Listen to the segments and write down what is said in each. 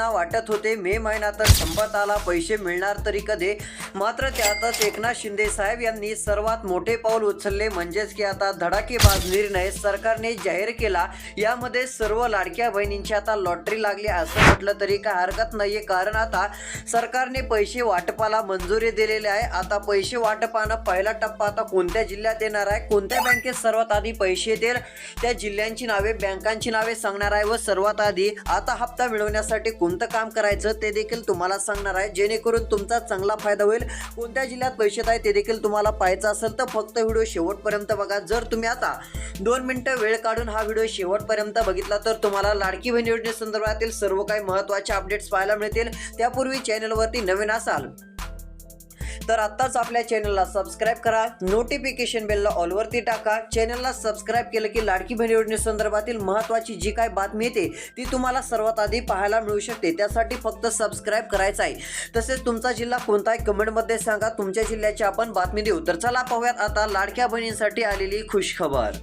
बहिणींना वाटत होते. मे महिना तर संपत आला. पैसे मिळणार तरी कधी? मात्र त्यातच एकनाथ शिंदे साहेब यांनी सर्वात मोठे पाऊल उचलले. म्हणजेच की आता धडाकेबाज निर्णय सरकारने जाहीर केला. यामध्ये सर्व लाडक्या बहिणींची आता लॉटरी लागली. असं म्हटलं तरी काय हरकत नाहीये. कारण आता सरकारने पैसे वाटपाला मंजुरी दिलेली आहे. आता पैसे वाटपानं पहिला टप्पा आता कोणत्या जिल्ह्यात येणार आहे? कोणत्या बँकेत सर्वात आधी पैसे देईल? त्या जिल्ह्यांची नावे बँकांची नावे सांगणार आहे व सर्वात आधी आता हप्ता मिळवण्यासाठी कोण कोणतं काम करायचं ते देखील तुम्हाला सांगणार आहे. जेणेकरून तुमचा चांगला फायदा होईल. कोणत्या जिल्ह्यात पैसे आहे ते देखील तुम्हाला पाहायचं असेल तर फक्त व्हिडिओ शेवटपर्यंत बघा. जर तुम्ही आता दोन मिनटं वेळ काढून हा व्हिडिओ शेवटपर्यंत बघितला तर तुम्हाला लाडकी बहीण योजनेसंदर्भातील सर्व काही महत्त्वाचे अपडेट्स पाहायला मिळतील. त्यापूर्वी चॅनलवरती नवीन असाल तर आत्ताच आपल्या चॅनलला सबस्क्राईब करा. नोटिफिकेशन बेलला ऑलवरती टाका. चॅनलला सबस्क्राईब केलं की लाडकी बहीण योजनेसंदर्भातील महत्त्वाची जी काय बातमी येते ती तुम्हाला सर्वात आधी पाहायला मिळू शकते. त्यासाठी फक्त सबस्क्राईब करायचं आहे. तसेच तुमचा जिल्हा कोणता आहे कमेंटमध्ये सांगा. तुमच्या जिल्ह्याची आपण बातमी देऊ. तर चला पाहूयात आता लाडक्या बहिणींसाठी आलेली खुशखबर.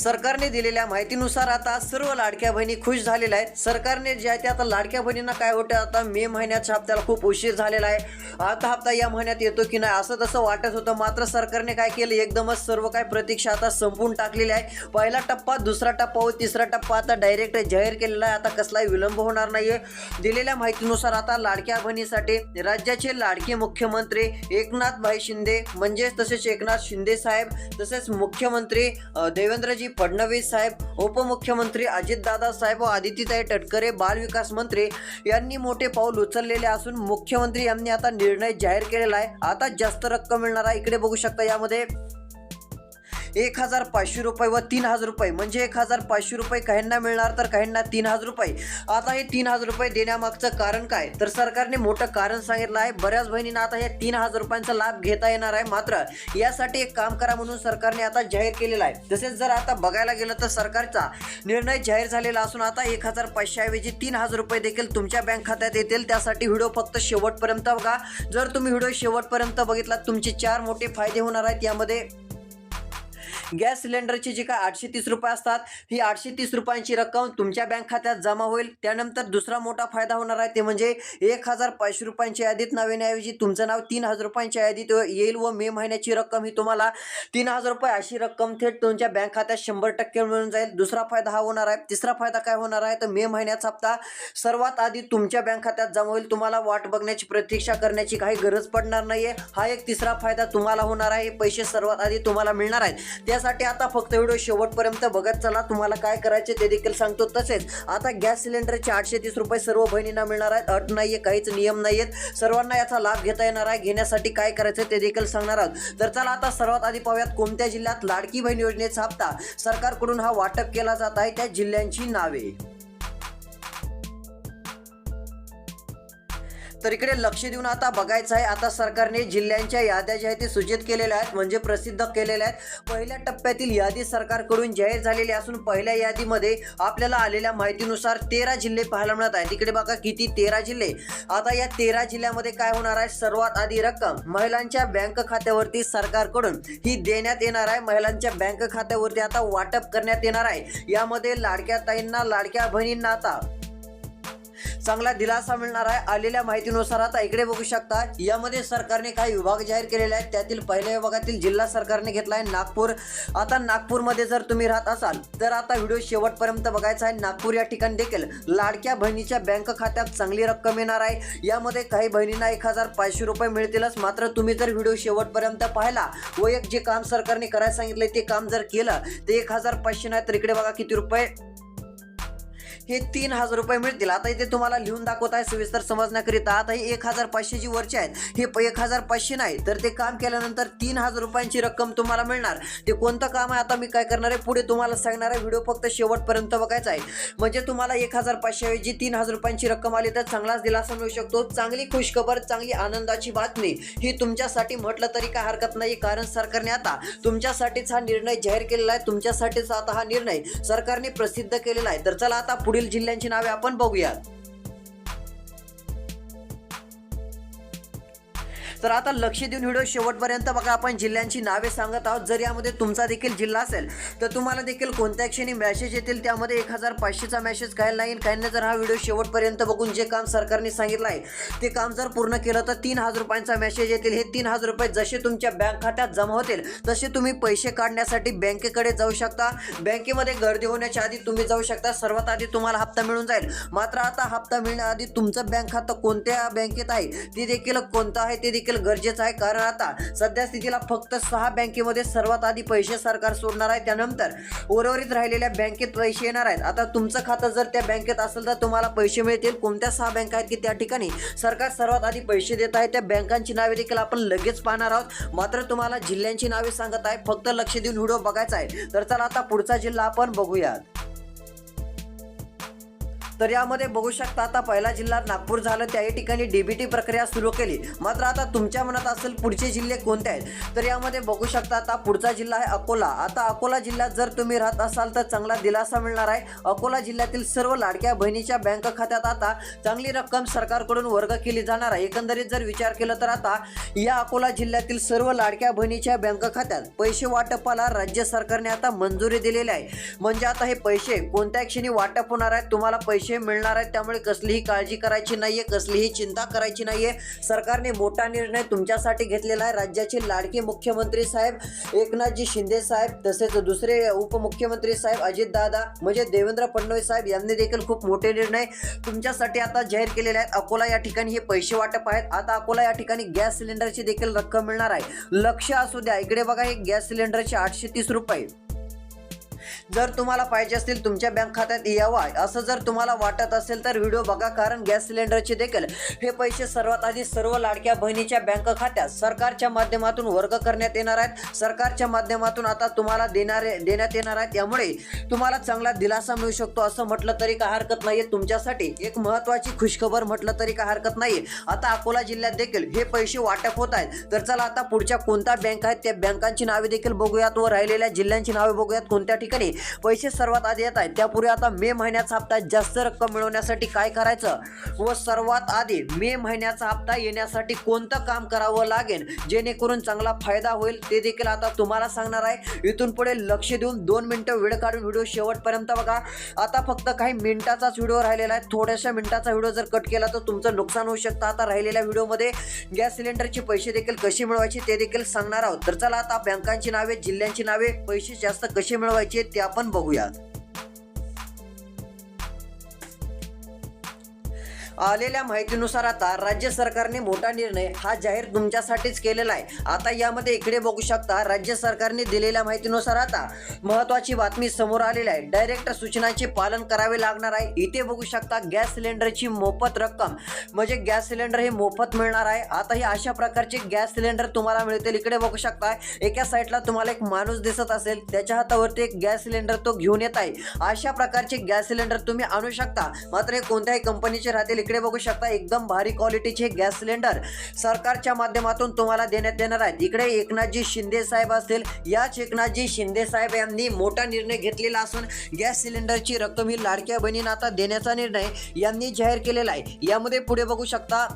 सरकारने दिलेल्या माहितीनुसार आता सर्व लाडक्या बहिणी खुश झालेल्या आहेत. सरकारने जे आहे ते आता लाडक्या बहिणींना काय होतं आता मे महिन्याच्या हप्त्याला खूप उशीर झालेला आहे. आता हप्ता या महिन्यात येतो की नाही असं तसं वाटत होतं. मात्र सरकारने काय केलं एकदमच सर्व काय प्रतीक्षा आता संपून टाकलेली आहे. पहिला टप्पा दुसरा टप्पा व तिसरा टप्पा आता डायरेक्ट जाहीर केलेला आहे. आता कसलाही विलंब होणार नाहीये. दिलेल्या माहितीनुसार आता लाडक्या बहिणीसाठी राज्याचे लाडके मुख्यमंत्री एकनाथ भाई शिंदे म्हणजेच तसेच एकनाथ शिंदे साहेब तसेच मुख्यमंत्री देवेंद्रजी फडणवीस साहेब उपमुख्यमंत्री अजितदादा साहेब व आदितीताई तटकरे बालविकास मंत्री यांनी मोठे पाऊल उचललेले असून मुख्यमंत्री यांनी आता निर्णय जाहीर केलेला आहे. आता जास्त रक्कम मिळणार आहे. इकडे बघू शकता यामध्ये. एक हजार पाचशे रुपये व तीन हजार रुपये. म्हणजे एक हजार पाचशे रुपये काहींना मिळणार तर काहींना तीन हजार रुपये. आता हे तीन हजार रुपये देण्यामागचं कारण काय? तर सरकारने मोठं कारण सांगितलं आहे. बऱ्याच बहिणींना आता हे तीन हजार रुपयांचा लाभ घेता येणार आहे. मात्र यासाठी एक काम करा म्हणून सरकारने आता जाहीर केलेलं आहे. तसेच जर आता बघायला गेलं तर सरकारचा निर्णय जाहीर झालेला असून आता एक हजार पाचशेऐवजी तीन हजार रुपये देखील तुमच्या बँक खात्यात येतील. त्यासाठी व्हिडिओ फक्त शेवटपर्यंत बघा. जर तुम्ही व्हिडिओ शेवटपर्यंत बघितला तुमचे चार मोठे फायदे होणार आहेत यामध्ये गॅस सिलेंडरचे जे काय आठशे तीस रुपये असतात ही आठशे तीस रुपयांची रक्कम तुमच्या बँक खात्यात जमा होईल. त्यानंतर दुसरा मोठा फायदा होणार आहे ते म्हणजे एक हजार पाचशे रुपयांच्या यादीत नाव येण्याऐवजी तुमचं नाव तीन हजार रुपयांच्या यादीत येईल व मे महिन्याची रक्कम ही तुम्हाला तीन हजार रुपये अशी रक्कम थेट तुमच्या बँक खात्यात शंभर टक्के मिळून जाईल. दुसरा फायदा हा होणार आहे. तिसरा फायदा काय होणार आहे? तर मे महिन्याचा हप्ता सर्वात आधी तुमच्या बँक खात्यात जमा होईल. तुम्हाला वाट बघण्याची प्रतीक्षा करण्याची काही गरज पडणार नाहीये. हा एक तिसरा फायदा तुम्हाला होणार आहे. पैसे सर्वात आधी तुम्हाला मिळणार आहेत. त्यासाठी आता फक्त व्हिडिओ शेवटपर्यंत बघत चला तुम्हाला काय करायचे ते देखील सांगतो तसेच. आता गॅस सिलेंडरचे आठशे तीस रुपये सर्व बहिणींना मिळणार आहेत. अट नाहीये काहीच नियम नाहीयेत. सर्वांना याचा लाभ घेता येणार आहे. घेण्यासाठी काय करायचं ते देखील सांगणार आहोत. तर चला आता सर्वात आधी पाहूयात कोणत्या जिल्ह्यात लाडकी बहीण योजनेचा हप्ता सरकारकडून हा वाटप केला जात आहे त्या जिल्ह्यांची नावे. तर इकडे लक्ष देऊन आता बघायचं आहे. आता सरकारने जिल्ह्यांच्या याद्या ज्या आहेत ते सूचित केलेल्या आहेत म्हणजे प्रसिद्ध केलेल्या आहेत. पहिल्या टप्प्यातील यादी सरकारकडून जाहीर झालेली असून पहिल्या यादीमध्ये आपल्याला आलेल्या माहितीनुसार तेरा जिल्हे पाहायला मिळत आहेत. तिकडे बघा किती तेरा जिल्हे. आता या तेरा जिल्ह्यामध्ये काय होणार आहे? सर्वात आधी रक्कम महिलांच्या बँक खात्यावरती सरकारकडून ही देण्यात येणार आहे. महिलांच्या बँक खात्यावरती आता वाटप करण्यात येणार आहे. यामध्ये लाडक्या ताईंना लाडक्या बहिणींना आता चांगला दिलासा मिळणार आहे. आलेल्या माहितीनुसार आता इकडे बघू शकता यामध्ये सरकारने काही विभाग जाहीर केलेले आहेत. त्यातील पहिल्या विभागातील जिल्हा सरकारने घेतला आहे नागपूर. आता नागपूरमध्ये जर तुम्ही राहत असाल तर आता व्हिडिओ शेवटपर्यंत बघायचा आहे. नागपूर या ठिकाणी देखील लाडक्या बहिणीच्या बँक खात्यात चांगली रक्कम येणार आहे. यामध्ये काही बहिणींना एक हजार पाचशे रुपये मिळतीलच. मात्र तुम्ही जर व्हिडिओ शेवटपर्यंत पाहिला व एक जे काम सरकारने करायला सांगितले ते काम जर केलं ते एक हजार पाचशे नाही तर इकडे बघा किती रुपये हे तीन हजार रुपये मिळतील. आता इथे तुम्हाला लिहून दाखवत आहे सविस्तर समजण्याकरिता. आता हे एक हजार पाचशे जी वरचे आहेत. हे एक हजार पाचशे नाही तर ते काम केल्यानंतर तीन हजार रुपयांची रक्कम तुम्हाला मिळणार. ते कोणतं काम आहे आता मी काय करणार आहे पुढे तुम्हाला सांगणार आहे. व्हिडिओ फक्त शेवटपर्यंत बघायचा आहे. म्हणजे तुम्हाला एक हजार पाचशे ऐवजी तीन हजार रुपयांची रक्कम आली तर चांगलाच दिलासा मिळू शकतो. चांगली खुशखबर चांगली आनंदाची बातमी ही तुमच्यासाठी म्हटलं तरी काय हरकत नाही कारण सरकारने आता तुमच्यासाठीच हा निर्णय जाहीर केलेला आहे. तुमच्यासाठीच आता हा निर्णय सरकारने प्रसिद्ध केलेला आहे. तर चला आता पुढे पुढील जिल्ह्यांची नावे आपण बघूयात. तर आता लक्ष देऊन व्हिडिओ शेवटपर्यंत बघा आपण जिल्ह्यांची नावे सांगत आहोत. जर यामध्ये तुमचा देखील जिल्हा असेल तर तुम्हाला देखील कोणत्या क्षणी मॅसेज येतील त्यामध्ये एक हजार पाचशेचा मॅसेज काय नाही. काहींना जर हा व्हिडिओ शेवटपर्यंत बघून जे काम सरकारने सांगितलं आहे ते काम जर पूर्ण केलं तर तीन हजार रुपयांचा मेसेज येतील. हे तीन हजार रुपये जसे तुमच्या बँक खात्यात जमा होतील तसे तुम्ही पैसे काढण्यासाठी बँकेकडे जाऊ शकता. बँकेमध्ये गर्दी होण्याच्या आधी तुम्ही जाऊ शकता. सर्वात आधी तुम्हाला हप्ता मिळून जाईल. मात्र आता हप्ता मिळण्याआधी तुमचं बँक खातं कोणत्या बँकेत आहे ते देखील कोणतं आहे ते देखील गरजेचं आहे. कारण आता सध्या स्थितीला फक्त सहा बँकेमध्ये सर्वात आधी पैसे सरकार सोडणार आहे. त्यानंतर उर्वरित राहिलेल्या बँकेत पैसे येणार आहेत. आता तुमचं खातं जर त्या बँकेत असेल तर तुम्हाला पैसे मिळतील. कोणत्या सहा बँका आहेत की त्या ठिकाणी सरकार सर्वात आधी पैसे देत आहे त्या बँकांची नावे देखील आपण लगेच पाहणार आहोत. मात्र तुम्हाला जिल्ह्यांची नावे सांगत आहे. फक्त लक्ष देऊन व्हिडिओ बघायचा आहे. तर चला आता पुढचा जिल्हा आपण बघूयात. तर यामध्ये बघू शकता आता पहिला जिल्हा नागपूर झालं त्याही ठिकाणी डीबीटी प्रक्रिया सुरू केली. मात्र आता तुमच्या मनात असेल पुढचे जिल्हे कोणते आहेत? तर यामध्ये बघू शकता आता पुढचा जिल्हा आहे अकोला. आता अकोला जिल्ह्यात जर तुम्ही राहत असाल तर चांगला दिलासा मिळणार आहे. अकोला जिल्ह्यातील सर्व लाडक्या बहिणीच्या बँक खात्यात आता चांगली रक्कम सरकारकडून वर्ग केली जाणार आहे. एकंदरीत जर विचार केला तर आता या अकोला जिल्ह्यातील सर्व लाडक्या बहिणीच्या बँक खात्यात पैसे वाटपाला राज्य सरकारने आता मंजुरी दिलेली आहे. म्हणजे आता हे पैसे कोणत्या क्षणी वाटप होणार आहेत तुम्हाला पैसे मिळणार आहेत त्यामुळे कसलीही काळजी करायची नाहीये कसलीही चिंता करायची नाहीये. सरकारने मोठा निर्णय तुमच्यासाठी घेतलेला आहे. राज्याचे लाडके मुख्यमंत्री साहेब एकनाथजी शिंदे साहेब तसेच दुसरे उपमुख्यमंत्री साहेब अजित दादा म्हणजे देवेंद्र फडणवीस साहेब यांनी देखील खूप मोठे निर्णय तुमच्यासाठी आता जाहीर केलेले आहेत. अकोला या ठिकाणी हे पैसे वाटप आहेत. आता अकोला या ठिकाणी गॅस सिलेंडरची देखील रक्कम मिळणार आहे. लक्ष असू द्या. इकडे बघा हे गॅस सिलेंडरचे आठशे तीस रुपये. जर तुम्हाला पाहिजे असतील तुमच्या बँक खात्यात यावा असं जर तुम्हाला वाटत असेल तर व्हिडिओ बघा कारण गॅस सिलेंडरचे देखील हे पैसे सर्वात आधी सर्व लाडक्या बहिणीच्या बँक खात्यात सरकारच्या माध्यमातून वर्ग करण्यात येणार आहेत. सरकारच्या माध्यमातून आता तुम्हाला देणारे देण्यात येणार आहेत. त्यामुळे तुम्हाला चांगला दिलासा मिळू शकतो असं म्हटलं तरी काय हरकत नाहीये. तुमच्यासाठी एक महत्वाची खुशखबर म्हटलं तरी काय हरकत नाहीये. आता अकोला जिल्ह्यात देखील हे पैसे वाटप होत आहेत. तर चला आता पुढच्या कोणत्या बँक आहेत त्या बँकांची नावे देखील बघूयात व राहिलेल्या जिल्ह्यांची नावे बघूयात. कोणत्या ठिकाणी? पैसे सर्वात आधी येत आहेत. त्यापूर्वी आता मे महिन्याचा हप्ता जास्त रक्कम मिळवण्यासाठी काय करायचं? व सर्वात आधी मे महिन्याचा हप्ता येण्यासाठी कोणतं काम करावं लागेल? जेणेकरून चांगला फायदा होईल ते देखील आता तुम्हाला सांगणार आहे. इथून पुढे लक्ष देऊन दोन मिनिटं वेळ काढून व्हिडिओ शेवटपर्यंत बघा. आता फक्त काही मिनिटाचाच व्हिडिओ राहिलेला आहे. थोड्याशा मिनिटाचा व्हिडिओ जर कट केला तर तुमचं नुकसान होऊ शकतं. आता राहिलेल्या व्हिडिओमध्ये गॅस सिलेंडरचे पैसे देखील कसे मिळवायचे ते देखील सांगणार आहोत. तर चला आता बँकांची नावे जिल्ह्यांची नावे पैसे जास्त कसे मिळवायचे त्या आपण बघूयात. आलेल्या माहितीनुसार आता राज्य सरकारने मोठा निर्णय हा जाहीर तुमच्यासाठीच केलेला आहे. आता यामध्ये इकडे बघू शकता राज्य सरकारने दिलेल्या माहितीनुसार आता महत्वाची बातमी समोर आलेली आहे. डायरेक्ट सूचनांचे पालन करावे लागणार आहे. इथे बघू शकता गॅस सिलेंडरची मोफत रक्कम. म्हणजे गॅस सिलेंडर हे मोफत मिळणार आहे. आता हे अशा प्रकारचे गॅस सिलेंडर तुम्हाला मिळतील. इकडे बघू शकता एका साईडला तुम्हाला एक माणूस दिसत असेल. त्याच्या हातावरती एक गॅस सिलेंडर तो घेऊन येत आहे. अशा प्रकारचे गॅस सिलेंडर तुम्ही आणू शकता. मात्र हे कोणत्याही कंपनीचे राहतील. इकडे बघू शकता एकदम भारी क्वालिटीचे गॅस सिलेंडर सरकारच्या माध्यमातून तुम्हाला देण्यात येणार आहेत. इकडे एकनाथजी शिंदे साहेब असतील. याच एकनाथजी शिंदे साहेब यांनी मोठा निर्णय घेतलेला असून गॅस सिलेंडरची रक्कम ही लाडक्या बहिणींना आता देण्याचा निर्णय यांनी जाहीर केलेला आहे. यामध्ये पुढे बघू शकता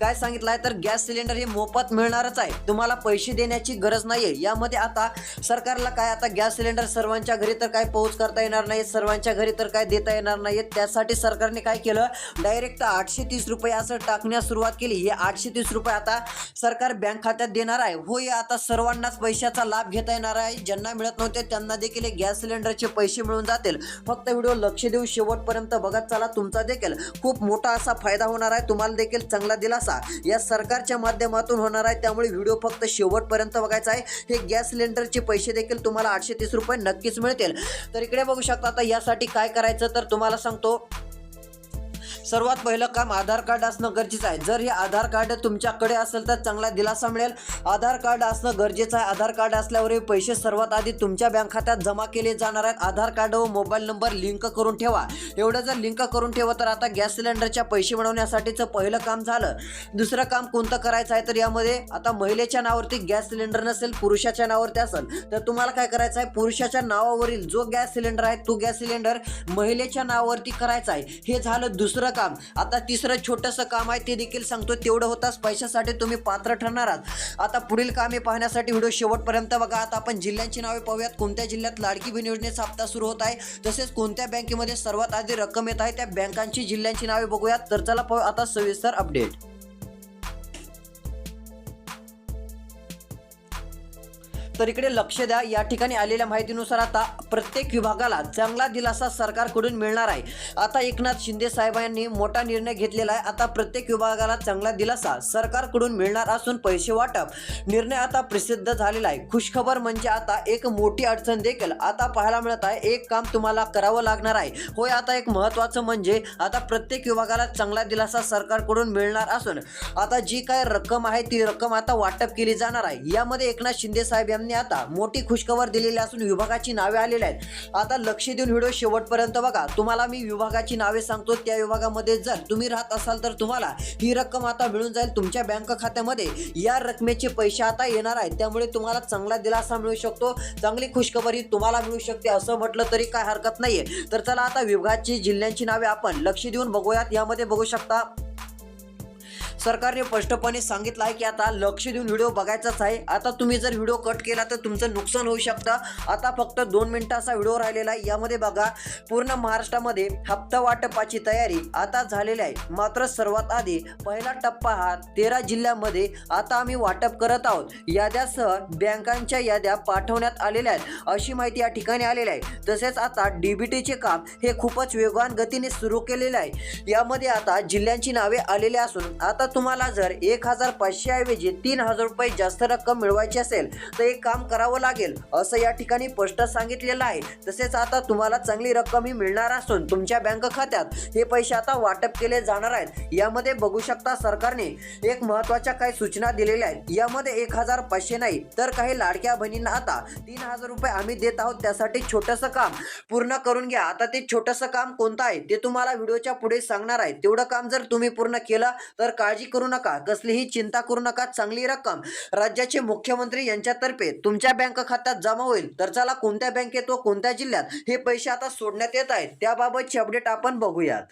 काय सांगितलं आहे तर गॅस सिलेंडर हे मोफत मिळणारच आहे. तुम्हाला पैसे देण्याची गरज नाहीये. यामध्ये आता सरकारला काय आता गॅस सिलेंडर सर्वांच्या घरी तर काय पोहोच करता येणार नाही सर्वांच्या घरी तर काय देता येणार नाही त्यासाठी सरकारने काय केलं? डायरेक्ट आठशे तीस रुपये असं टाकण्यास सुरुवात केली. हे आठशे तीस रुपये आता सरकार बँक खात्यात देणार आहे. होय आता सर्वांनाच पैशाचा लाभ घेता येणार आहे. ज्यांना मिळत नव्हते त्यांना देखील हे गॅस सिलेंडरचे पैसे मिळून जातील. फक्त व्हिडिओ लक्ष देऊ शेवटपर्यंत बघत चला तुमचा देखील खूप मोठा असा फायदा होणार आहे. तुम्हाला देखील चांगला दिलासा. या सरकारच्या माध्यमातून होणार आहे. त्यामुळे व्हिडिओ फक्त शेवटपर्यंत बघायचा आहे. हे गॅस सिलेंडरचे पैसे देखील तुम्हाला आठशे तीस रुपये नक्कीच मिळतील. तर इकडे बघू शकता आता यासाठी काय करायचं तर तुम्हाला सांगतो. सर्वात पहिलं काम आधार कार्ड असणं गरजेचं आहे. जर हे आधार कार्ड तुमच्याकडे असेल तर चांगला दिलासा मिळेल. आधार कार्ड असणं गरजेचं आहे. आधार कार्ड असल्यावर हे पैसे सर्वात आधी तुमच्या बँक खात्यात जमा केले जाणार आहेत. आधार कार्ड व मोबाईल नंबर लिंक करून ठेवा. एवढं जर लिंक करून ठेवा तर आता गॅस सिलेंडरच्या पैसे मिळवण्यासाठीचं पहिलं काम झालं. दुसरं काम कोणतं करायचं आहे तर यामध्ये आता महिलेच्या नावावरती गॅस सिलेंडर नसेल पुरुषाच्या नावावरती असेल तर तुम्हाला काय करायचं आहे? पुरुषाच्या नावावरील जो गॅस सिलेंडर आहे तो गॅस सिलेंडर महिलेच्या नावावरती करायचा आहे. हे झालं दुसरं काम. आता तिसरं छोटंसं काम आहे ते देखील सांगतो तेवढं होताच पैशासाठी तुम्ही पात्र ठरणार आहात. आता पुढील कामे पाहण्यासाठी व्हिडिओ शेवटपर्यंत बघा. आता आपण जिल्ह्यांची नावे पाहूयात. कोणत्या जिल्ह्यात लाडकी बहीण योजनेचा हप्ता सुरू होत आहे? तसेच कोणत्या बँकेमध्ये सर्वात आधी रक्कम येत आहे? त्या बँकांची जिल्ह्यांची नावे बघूयात. तर चला पाहू आता सविस्तर अपडेट तर इकडे लक्ष द्या. या ठिकाणी आलेल्या माहितीनुसार आता प्रत्येक विभागाला चांगला दिलासा सरकारकडून मिळणार आहे. आता एकनाथ शिंदे साहेबांनी मोठा निर्णय घेतलेला आहे. आता प्रत्येक विभागाला चांगला दिलासा सरकारकडून मिळणार असून पैसे वाटप निर्णय आता प्रसिद्ध झालेला आहे. खुशखबर म्हणजे आता एक मोठी अडचण देखील आता पाहायला मिळत आहे. एक काम तुम्हाला करावं लागणार आहे. होय आता एक महत्त्वाचं म्हणजे आता प्रत्येक विभागाला चांगला दिलासा सरकारकडून मिळणार असून आता जी काय रक्कम आहे ती रक्कम आता वाटप केली जाणार आहे. यामध्ये एकनाथ शिंदे साहेब यांनी आता मोठी खुशखबर दिलेली असून विभागाची नावे आलेली आहेत. आता लक्ष देऊन व्हिडिओ शेवटपर्यंत बघा. तुम्हाला मी विभागाची नावे सांगतो त्या विभागामध्ये जर तुम्ही राहत असाल तर तुम्हाला ही रक्कम आता मिळून जाईल तुमच्या बँक खात्यामध्ये. या रकमेचे पैसे आता येणार आहेत. त्यामुळे तुम्हाला चांगला दिलासा मिळू शकतो. चांगली खुशखबर ही तुम्हाला मिळू शकते असं म्हटलं तरी काय हरकत नाहीये. तर चला आता विभागाची जिल्ह्यांची नावे आपण लक्ष देऊन बघूयात. यामध्ये बघू शकता सरकारने स्पष्टपणे सांगितलं आहे की आता लक्ष देऊन व्हिडिओ बघायचाच आहे. आता तुम्ही जर व्हिडिओ कट केला तर तुमचं नुकसान होऊ शकतं. आता फक्त दोन मिनिटाचा व्हिडिओ राहिलेला आहे. यामध्ये बघा पूर्ण महाराष्ट्रामध्ये हप्ता वाटपाची तयारी आता झालेली आहे. मात्र सर्वात आधी पहिला टप्पा हा तेरा जिल्ह्यामध्ये आता आम्ही वाटप करत आहोत. याद्यासह बँकांच्या याद्या पाठवण्यात आलेल्या आहेत. अशी माहिती या ठिकाणी आलेली आहे. तसेच आता डीबीटीचे काम हे खूपच वेगवान गतीने सुरू केलेले आहे. यामध्ये आता जिल्ह्यांची नावे आलेली असून आता तुम्हाला जर एक हजार पाचशे ऐवजी तीन हजार रुपये जास्त रक्कम मिळवायची असेल तर एक काम करावं लागेल. असं या ठिकाणी स्पष्ट सांगितलेलं आहे. तसेच आता तुम्हाला चांगली रक्कम ही मिळणार असून तुमच्या बँक खात्यात हे पैसे आता वाटप केले जाणार आहेत. यामध्ये बघू शकता सरकारने एक महत्त्वाच्या काही सूचना दिलेल्या आहेत. यामध्ये एक हजार पाचशे नाही तर काही लाडक्या बहिणींना आता तीन हजार रुपये आम्ही देत आहोत. त्यासाठी छोटंसं काम पूर्ण करून घ्या. आता ते छोटंसं काम कोणतं आहे ते तुम्हाला व्हिडिओच्या पुढे सांगणार आहे. तेवढं काम जर तुम्ही पूर्ण केलं तर काळजी करू नका कसलीही चिंता करू नका चांगली रक्कम राज्याचे मुख्यमंत्री यांच्यातर्फे तुमच्या बँक खात्यात जमा होईल. तर चला कोणत्या बँकेत व कोणत्या जिल्ह्यात हे पैसे आता सोडण्यात येत आहेत त्याबाबतची अपडेट आपण बघूयात.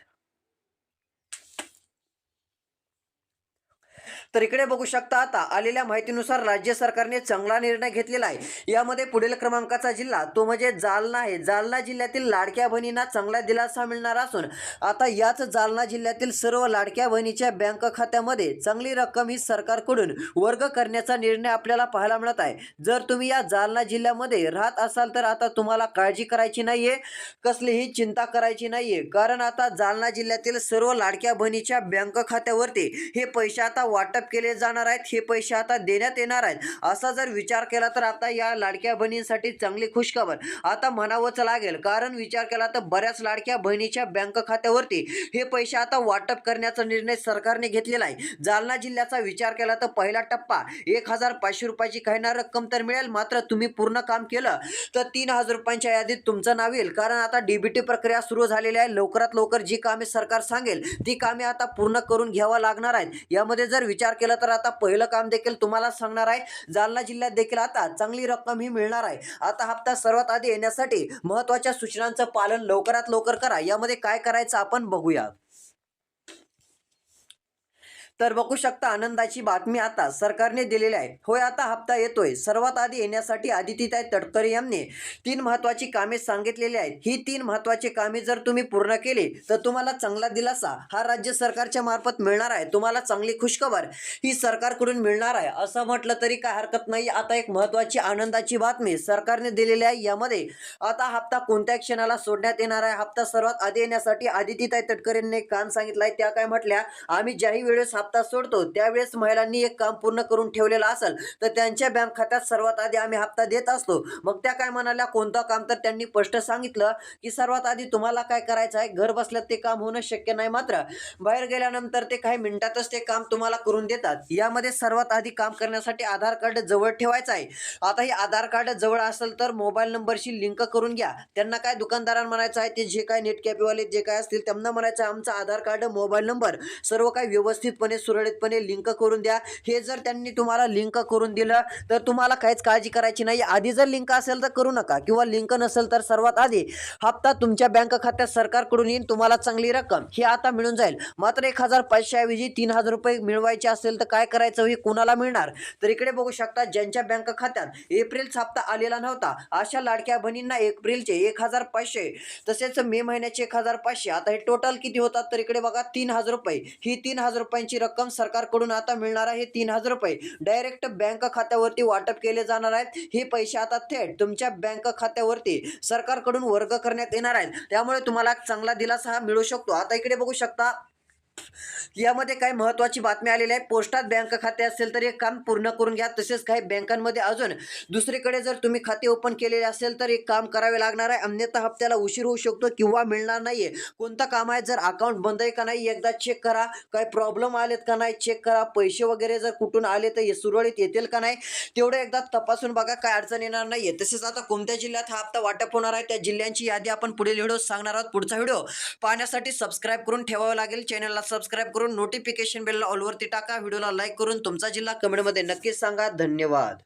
तर इकडे बघू शकता आता आलेल्या माहितीनुसार राज्य सरकारने चांगला निर्णय घेतलेला आहे. यामध्ये पुढील क्रमांकाचा जिल्हा तो म्हणजे जालना आहे. जालना जिल्ह्यातील लाडक्या बहिणींना चांगला दिलासा मिळणार असून आता याच जालना जिल्ह्यातील सर्व लाडक्या बहिणीच्या बँक खात्यामध्ये चांगली रक्कम ही सरकारकडून वर्ग करण्याचा निर्णय आपल्याला पाहायला मिळत आहे. जर तुम्ही या जालना जिल्ह्यामध्ये राहत असाल तर आता तुम्हाला काळजी करायची नाहीये कसलीही चिंता करायची नाहीये. कारण आता जालना जिल्ह्यातील सर्व लाडक्या बहिणीच्या बँक खात्यावरती हे पैसे आता वाटप केले जाणार आहेत हे पैसे आता देण्यात येणार आहेत. असा जर विचार केला तर आता या लाडक्या बहिणींसाठी चांगली खुशखबर. आता म्हणावंच लागेल कारण विचार केला तर बऱ्याच लाडक्या बहिणीच्या बँक खात्यावरती हे पैसे आता वाटप करण्याचा निर्णय सरकारने घेतलेला आहे. जालना जिल्ह्याचा विचार केला तर पहिला टप्पा एक हजार पाचशे रुपयाची काही ना रक्कम तर मिळेल मात्र तुम्ही पूर्ण काम केलं तर तीन हजार रुपयांच्या यादीत तुमचं नाव येईल. कारण आता डीबीटी प्रक्रिया सुरू झालेली आहे. लवकरात लवकर जी कामे सरकार सांगेल ती कामे आता पूर्ण करून घ्यावं लागणार आहेत. यामध्ये जर विचार केला तर आता पहिलं काम देखील तुम्हाला सांगणार आहे. जालना जिल्ह्यात देखील आता चांगली रक्कम ही मिळणार आहे. आता हप्ता सर्वात आधी येण्यासाठी महत्त्वाच्या सूचनांचं पालन लवकरात लवकर करा. यामध्ये काय करायचं आपण बघूया. तर बघू शकता आनंदाची बातमी आता सरकारने दिलेली आहे. होय आता हप्ता येतोय. सर्वात आधी येण्यासाठी आदितीताई तटकरे यांनी तीन महत्वाची कामे सांगितलेली आहेत. ही तीन महत्वाची कामे जर तुम्ही पूर्ण केली तर तुम्हाला चांगला दिलासा हा राज्य सरकारच्या मार्फत मिळणार आहे. तुम्हाला चांगली खुशखबर ही सरकारकडून मिळणार आहे. असं म्हटलं तरी काय हरकत नाही. आता एक महत्वाची आनंदाची बातमी सरकारने दिलेली आहे. यामध्ये आता हप्ता कोणत्या क्षणाला सोडण्यात येणार आहे. हप्ता सर्वात आधी येण्यासाठी आदितीताई तटकरेंनी काम सांगितलं आहे. त्या काय म्हटल्या आम्ही ज्याही वेळेस हप्ता सोडतो त्यावेळेस महिलांनी एक काम पूर्ण करून ठेवलेलं असेल तर त्यांच्या बँक खात्यात सर्वात आधी आम्ही हप्ता देत असतो. मग त्या काय म्हणाल्या कोणतं काम? तर त्यांनी स्पष्ट सांगितलं की सर्वात आधी तुम्हाला काय करायचं आहे? घर बसल्यात ते काम होणं शक्य नाही मात्र बाहेर गेल्यानंतर ते काही मिनिटातच ते काम तुम्हाला करून देतात. यामध्ये सर्वात आधी काम करण्यासाठी आधार कार्ड जवळ ठेवायचं आहे. आता हे आधार कार्ड जवळ असेल तर मोबाईल नंबरशी लिंक करून घ्या. त्यांना काय दुकानदारांना म्हणायचं आहे ते जे काय नेट कॅपेवाले जे काय असतील त्यांना म्हणायचं आहे आधार कार्ड मोबाईल नंबर सर्व काही व्यवस्थितपणे व्यवस्थितपणे सुरळीतपणे लिंक करून द्या. हे जर त्यांनी तुम्हाला लिंक करून दिलं तर तुम्हाला काहीच काळजी करायची नाही. आधी जर लिंक असेल तर करू नका. किंवा लिंक नसेल तर सर्वात आधी हप्ता तुमच्या बँक खात्यात सरकारकडून येईन तुम्हाला चांगली रक्कम. ही आता मिळून जाईल. मात्र एक हजार पाचशेऐवजी तीन हजार रुपये मिळवायचे असेल तर काय करायचं? हे कुणाला मिळणार? तर इकडे बघू शकता ज्यांच्या बँक खात्यात एप्रिलचा हप्ता आलेला नव्हता अशा लाडक्या बहिणींना एप्रिलचे एक हजार पाचशे तसेच मे महिन्याचे एक हजार पाचशे. आता हे टोटल किती होतात? तर इकडे बघा तीन हजार रुपये. ही तीन हजार रुपयांची रक्कम रक्कम सरकारकडून आता मिळणार आहे तीन हजार रुपये. डायरेक्ट बँक खात्यावरती वाटप केले जाणार आहेत. हे पैसे आता थेट तुमच्या बँक खात्यावरती सरकारकडून वर्ग करण्यात येणार आहेत. त्यामुळे तुम्हाला चांगला दिलासा हा मिळू शकतो. आता इकडे बघू शकता यामध्ये काही महत्वाची बातमी आलेली आहे. पोस्टात बँक खाते असेल तर हे काम पूर्ण करून घ्या. तसेच काही बँकांमध्ये अजून दुसरीकडे जर तुम्ही खाते ओपन केलेले असेल तर एक काम करावे लागणार आहे. अन्यथा हप्त्याला उशीर होऊ शकतो किंवा मिळणार नाहीये. कोणतं काम आहे? जर अकाउंट बंद आहे का नाही? एकदा चेक करा. काही प्रॉब्लेम आलेत का नाही? चेक करा. पैसे वगैरे जर कुठून आले तर हे सुरळीत येतील का नाही? तेवढं एकदा तपासून बघा. काय अडचण येणार नाहीये. तसेच आता कोणत्या जिल्ह्यात हा हप्ता वाटप होणार आहे? त्या जिल्ह्यांची यादी आपण पुढील व्हिडिओ सांगणार आहोत. पुढचा व्हिडिओ पाहण्यासाठी सबस्क्राईब करून ठेवावं लागेल. चॅनलला सबस्क्राईब करून नोटिफिकेशन बेलला ऑलवरती टाका. व्हिडिओला लाईक करून तुमचा जिल्हा कमेंटमध्ये नक्कीच सांगा. धन्यवाद.